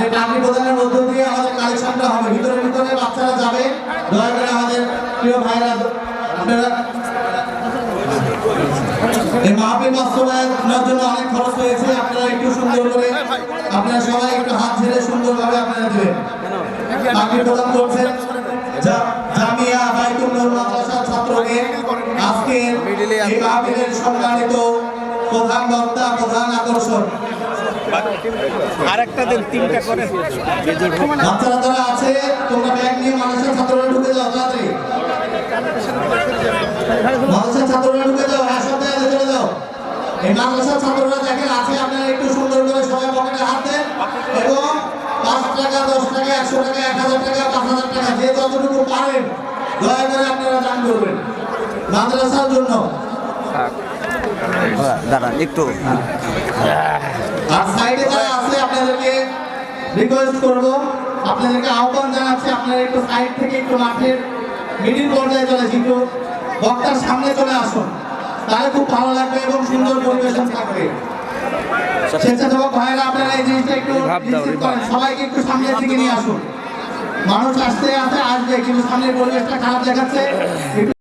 এই টাকি প্রদানের মধ্য দিয়ে আমাদের কালেকশনটা হবে। ভিতরে ভিতরে বাচ্চারা যাবে। দয়া করে আমাদের প্রিয় ভাইরা, আপনারা এই মাহফিল বাস্তবায়নের জন্য অনেক খরচ হয়েছে। আপনারা একটু সুন্দর করে, আপনারা সবাই একটু হাত ঝেড়ে সুন্দরভাবে আপনারা দেবেন। টাকি প্রদান করছেন জামিয়া বাইতুল ছাত্রকে আজকে এই মাহফিলের সম্মানিত প্রধান বক্তা প্রধান আকর্ষণ। আরেকটা দেন তিনটা করে বাচ্চারা যারা আছে তোমরা ব্যাগ নিয়ে মানুষের ছাত্ররা ঢুকে যাও তাড়াতাড়ি। মানুষের ছাত্ররা ঢুকে যাও হ্যাঁ জায়গায় চলে যাও। এই মাদ্রাসার ছাত্ররা দেখেন আছে আপনারা একটু সুন্দর করে সবাই পকেটে হাত দেন এবং পাঁচ টাকা দশ টাকা একশো টাকা এক হাজার টাকা পাঁচ হাজার টাকা যে যতটুকু পারেন দয়া করে আপনারা দান করবেন। মাদ্রাসার জন্য। দাঁড়ান একটু খুব ভালো লাগবে এবং সুন্দর পরিবেশন থাকবে স্বেচ্ছাসেবক ভাইয়েরা আপনারা এই জিনিসটা একটু সবাইকে একটু সামনের দিকে নিয়ে আসুন মানুষ আসতে আসতে আসবে কিন্তু সামনের পরিবেশটা খারাপ দেখাচ্ছে